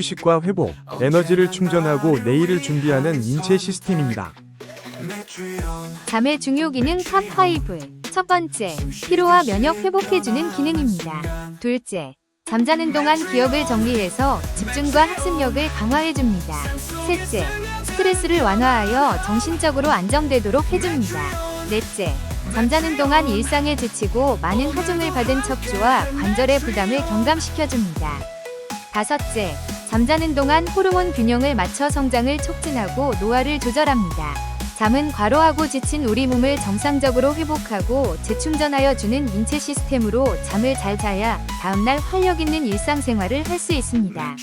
휴식과 회복, 에너지를 충전하고 내일을 준비하는 인체 시스템입니다. 잠의 중요 기능 탑5. 첫 번째, 피로와 면역 회복해주는 기능입니다. 둘째, 잠자는 동안 기억을 정리해서 집중과 학습력을 강화해줍니다. 셋째, 스트레스를 완화하여 정신적으로 안정되도록 해줍니다. 넷째, 잠자는 동안 일상에 지치고 많은 하중을 받은 척추와 관절의 부담을 경감시켜줍니다. 다섯째, 잠자는 동안 호르몬 균형을 맞춰 성장을 촉진하고 노화를 조절합니다. 잠은 과로하고 지친 우리 몸을 정상적으로 회복하고 재충전하여 주는 인체 시스템으로 잠을 잘 자야 다음날 활력 있는 일상생활을 할 수 있습니다.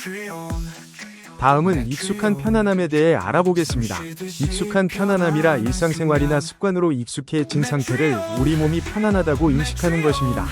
다음은 익숙한 편안함에 대해 알아보겠습니다. 익숙한 편안함이라 일상생활이나 습관으로 익숙해진 상태를 우리 몸이 편안하다고 인식하는 것입니다.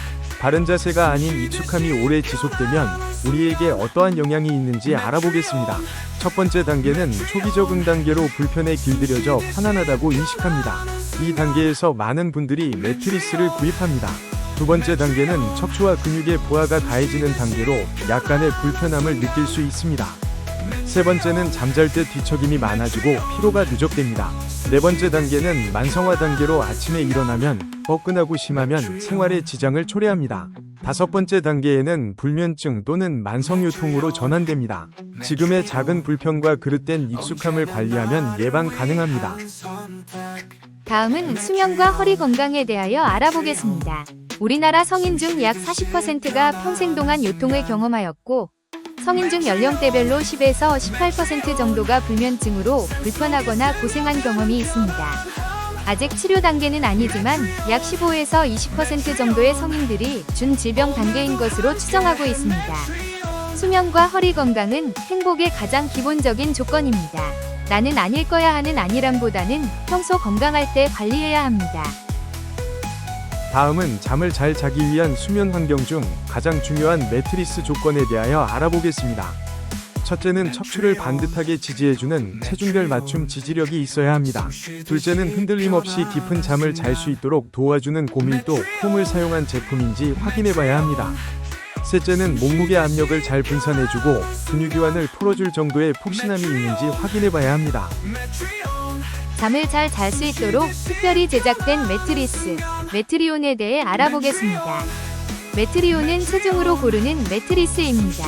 바른 자세가 아닌 익숙함이 오래 지속되면 우리에게 어떠한 영향이 있는지 알아보겠습니다. 첫 번째 단계는 초기 적응 단계로 불편에 길들여져 편안하다고 인식합니다. 이 단계에서 많은 분들이 매트리스를 구입합니다. 두 번째 단계는 척추와 근육의 부하가 가해지는 단계로 약간의 불편함을 느낄 수 있습니다. 세 번째는 잠잘 때 뒤척임이 많아지고 피로가 누적됩니다. 네 번째 단계는 만성화 단계로 아침에 일어나면 뻐근하고 심하면 생활에 지장을 초래합니다. 다섯 번째 단계에는 불면증 또는 만성요통으로 전환됩니다. 지금의 작은 불편과 그릇된 익숙함을 관리하면 예방 가능합니다. 다음은 수면과 허리 건강에 대하여 알아보겠습니다. 우리나라 성인 중 약 40%가 평생 동안 요통을 경험하였고 성인 중 연령대별로 10에서 18% 정도가 불면증으로 불편하거나 고생한 경험이 있습니다. 아직 치료 단계는 아니지만 약 15에서 20% 정도의 성인들이 준질병 단계인 것으로 추정하고 있습니다. 수면과 허리 건강은 행복의 가장 기본적인 조건입니다. 나는 아닐 거야 하는 아니람보다는 평소 건강할 때 관리해야 합니다. 다음은 잠을 잘 자기 위한 수면 환경 중 가장 중요한 매트리스 조건에 대하여 알아보겠습니다. 첫째는 척추를 반듯하게 지지해주는 체중별 맞춤 지지력이 있어야 합니다. 둘째는 흔들림 없이 깊은 잠을 잘 수 있도록 도와주는 고밀도 폼을 사용한 제품인지 확인해봐야 합니다. 셋째는 몸무게 압력을 잘 분산해주고 근육이완을 풀어줄 정도의 푹신함이 있는지 확인해봐야 합니다. 잠을 잘 잘 수 있도록 특별히 제작된 매트리스, 매트리온에 대해 알아보겠습니다. 매트리온은 체중으로 고르는 매트리스입니다.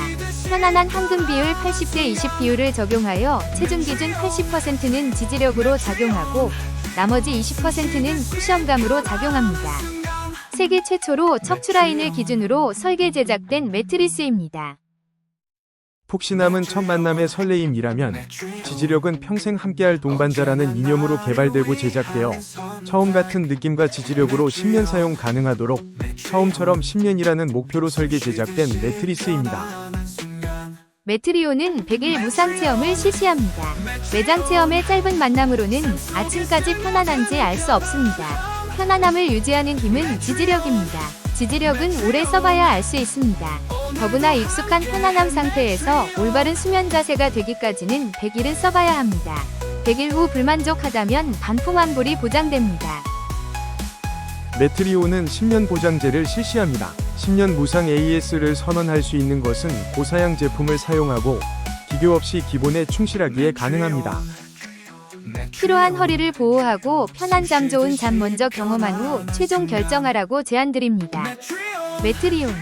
편안한 황금 비율 80대 20 비율을 적용하여 체중 기준 80%는 지지력으로 작용하고 나머지 20%는 쿠션감으로 작용합니다. 세계 최초로 척추 라인을 기준으로 설계 제작된 매트리스입니다. 폭신함은 첫 만남의 설레임이라면 지지력은 평생 함께할 동반자라는 이념으로 개발되고 제작되어 처음 같은 느낌과 지지력으로 10년 사용 가능하도록 처음처럼 10년이라는 목표로 설계 제작된 매트리스입니다. 매트리온은 100일 무상 체험을 실시합니다. 매장 체험의 짧은 만남으로는 아침까지 편안한지 알 수 없습니다. 편안함을 유지하는 힘은 지지력입니다. 지지력은 오래 써봐야 알 수 있습니다. 더구나 익숙한 편안함 상태에서 올바른 수면 자세가 되기까지는 100일은 써봐야 합니다. 100일 후 불만족하다면 반품 환불이 보장됩니다. 매트리오는 10년 보장제를 실시합니다. 10년 무상 AS를 선언할 수 있는 것은 고사양 제품을 사용하고 기교 없이 기본에 충실하기에 가능합니다. 필요한 허리를 보호하고 편한 잠 좋은 잠 먼저 경험한 후 최종 결정하라고 제안드립니다. 매트리온